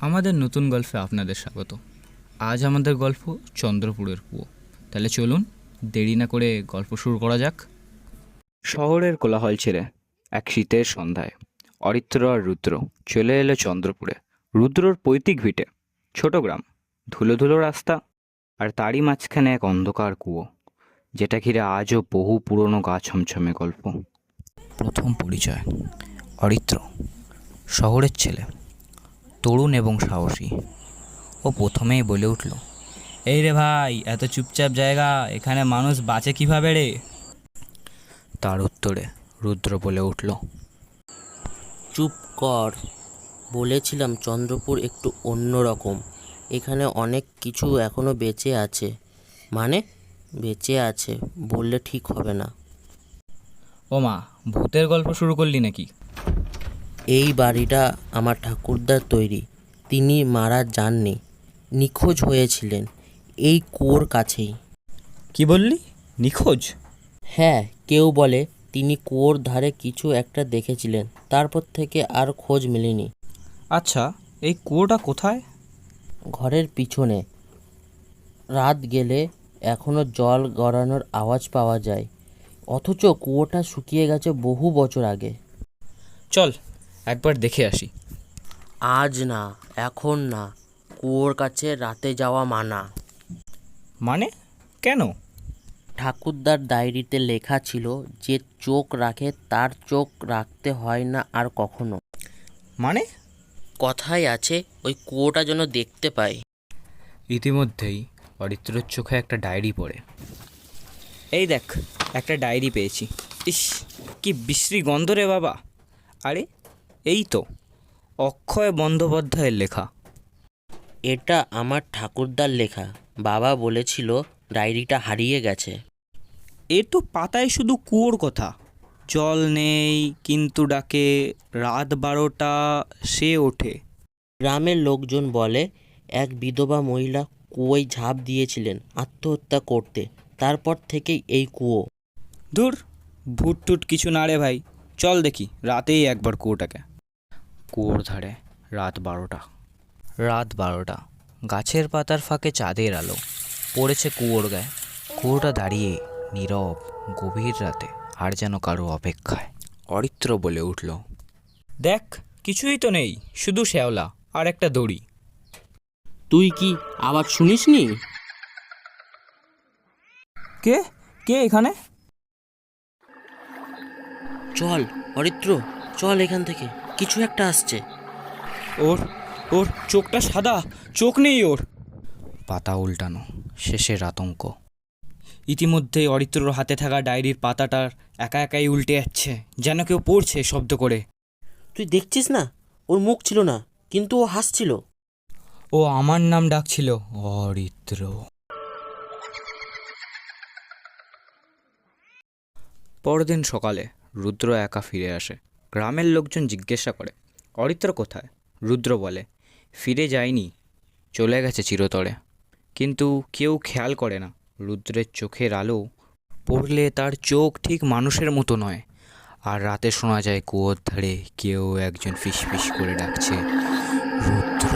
আমাদের নতুন গল্পে আপনাদের স্বাগত। আজ আমাদের গল্প চন্দ্রপুরের কুয়ো। তাহলে চলুন দেরি না করে গল্প শুরু করা যাক। শহরের কোলাহল ছেড়ে এক শীতের সন্ধ্যায় অরিত্র আর রুদ্র চলে এলো চন্দ্রপুরে। রুদ্রর পৈতৃক ভিটে ছোট গ্রাম ধুলো ধুলো রাস্তা আর তারই মাঝখানে এক অন্ধকার কুয়ো যেটা ঘিরে আজও বহু পুরনো গা ছমছমে গল্প। প্রথম পরিচয় অরিত্র শহরের ছেলে। তরুণ এবং সাহসী। ও প্রথমেই বলে উঠল এই রে ভাই এত চুপচাপ জায়গা এখানে মানুষ বাঁচে কীভাবে রে? তার উত্তরে রুদ্র বলে উঠল চুপ কর। বলেছিলাম চন্দ্রপুর একটু অন্যরকম এখানে অনেক কিছু এখনও বেঁচে আছে। মানে? বেঁচে আছে বললে ঠিক হবে না। ও মা ভূতের গল্প শুরু করলি নাকি? এই বাড়িটা আমার ঠাকুরদার তৈরি। তিনি মারা যাননি নিখোঁজ হয়েছিলেন এই কুয়োর কাছেই। কি বললি? নিখোঁজ? হ্যাঁ কেউ বলে তিনি কুয়োর ধারে কিছু একটা দেখেছিলেন তারপর থেকে আর খোঁজ মেলেনি। আচ্ছা এই কুয়োটা কোথায়? ঘরের পিছনে। রাত গেলে এখনও জল গড়ানোর আওয়াজ পাওয়া যায় অথচ কুয়োটা শুকিয়ে গেছে বহু বছর আগে। চল একবার দেখে আসি। আজ না এখন না কুয়োর কাছে রাতে যাওয়া মানা। মানে? কেন? ঠাকুরদার ডায়েরিতে লেখা ছিল যে চোখ রাখে তার চোখ রাখতে হয় না আর কখনো। মানে? কথাই আছে ওই কুয়োটা যেন দেখতে পাই। ইতিমধ্যেই অরিত্রর চোখে একটা ডায়েরি পড়ে। এই দেখ একটা ডায়েরি পেয়েছি। ইস কি বিশ্রী গন্ধ রে বাবা। আরে এই তো অক্ষয় বন্দ্যোপাধ্যায়ের লেখা। এটা আমার ঠাকুরদার লেখা। বাবা বলেছিল ডায়েরিটা হারিয়ে গেছে। এ তো পাতায় শুধু কুয়োর কথা। জল নেই কিন্তু ডাকে রাত বারোটা সে ওঠে। গ্রামের লোকজন বলে এক বিধবা মহিলা কুয়োয় ঝাঁপ দিয়েছিলেন আত্মহত্যা করতে। তারপর থেকেই এই কুয়ো। ধুর ভুট টুট কিছু না রে ভাই। চল দেখি রাতেই একবার কুয়োটাকে। কুয়োর ধারে রাত বারোটা। রাত বারোটা। গাছের পাতার ফাঁকে চাঁদের আলো পড়েছে কুয়োর গায়ে। কুয়োটা দাঁড়িয়ে নীরব গভীর রাতে আর যেন কারও অপেক্ষায় অরিত্র বলে উঠল দেখ কিছুই তো নেই শুধু শ্যাওলা আর একটা দড়ি। তুই কি আওয়াজ শুনিসনি? কে? কে এখানে? চল অরিত্র চল এখান থেকে। কিছু একটা আসছে। ওর ওর চোখটা সাদা চোখ নেই ওর। পাতা উল্টানো শেষের আতঙ্ক। ইতিমধ্যে অরিত্রর হাতে থাকা ডায়েরির পাতাটার একা একাই উল্টে যাচ্ছে যেন কেউ পড়ছে শব্দ করে। তুই দেখছিস না? ওর মুখ ছিল না কিন্তু ও হাসছিল। ও আমার নাম ডাকছিল অরিত্র। পরদিন সকালে রুদ্র একা ফিরে আসে। গ্রামের লোকজন জিজ্ঞাসা করে, অরিত্র কোথায়? রুদ্র বলে, ফিরে যায়নি চলে গেছে চিরতরে। কিন্তু কেউ খেয়াল করে না। রুদ্রের চোখের আলো পড়লে তার চোখ ঠিক মানুষের মতো নয়। আর রাতে শোনা যায় কুয়োর ধারে কেউ একজন ফিস ফিস করে ডাকছে, রুদ্র!